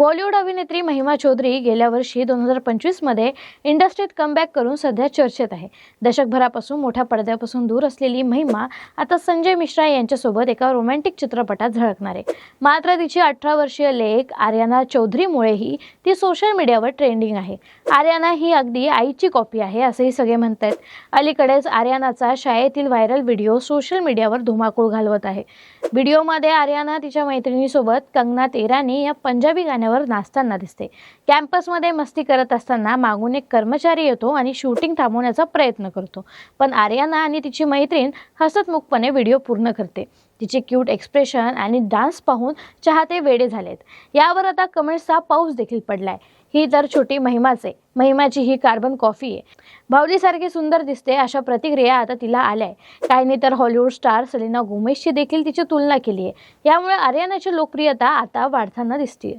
बॉलिवूड अभिनेत्री महिमा चौधरी गेल्या वर्षी दोन हजार पंचवीसमध्ये इंडस्ट्रीत कमबॅक करून सध्या चर्चेत आहे. दशकभरापासून मोठ्या पडद्यापासून दूर असलेली महिमा आता संजय मिश्रा यांच्यासोबत एका रोमॅन्टिक चित्रपटात झळकणार आहे. मात्र तिची अठरा वर्षीय लेख आर्याना चौधरीमुळेही ती सोशल मीडियावर ट्रेंडिंग आहे. आर्याना ही अगदी आईची कॉपी आहे असंही सगळे म्हणत आहेत अलीकडेच आर्यानाचा शाळेतील व्हायरल व्हिडिओ सोशल मीडियावर धुमाकूळ घालवत आहे. व्हिडिओमध्ये आर्याना तिच्या मैत्रिणीसोबत कंगना तेरानी या पंजाबी गाण्यावर नाचताना दिसते. कॅम्पसमध्ये मस्ती करत असताना मागून एक कर्मचारी येतो आणि शूटिंग थांबवण्याचा प्रयत्न करतो. पण आर्याना आणि तिची मैत्रीण हसतमुखपणे व्हिडिओ पूर्ण करते. तिचे क्यूट एक्सप्रेशन आणि डान्स पाहून चाहते वेडे झालेत. यावर आता कमेंट्सचा पाऊस देखील पडलाय. ही तर छोटी महिमाच आहे. महिमाची ही कार्बन कॉफी आहे. भावलीसारखी सुंदर दिसते अशा प्रतिक्रिया आता तिला आल्याय. काहींनी तर हॉलिवूड स्टार सलीना गोमेशची देखील तिची तुलना केली आहे यामुळे आर्यानाची लोकप्रियता आता वाढताना दिसते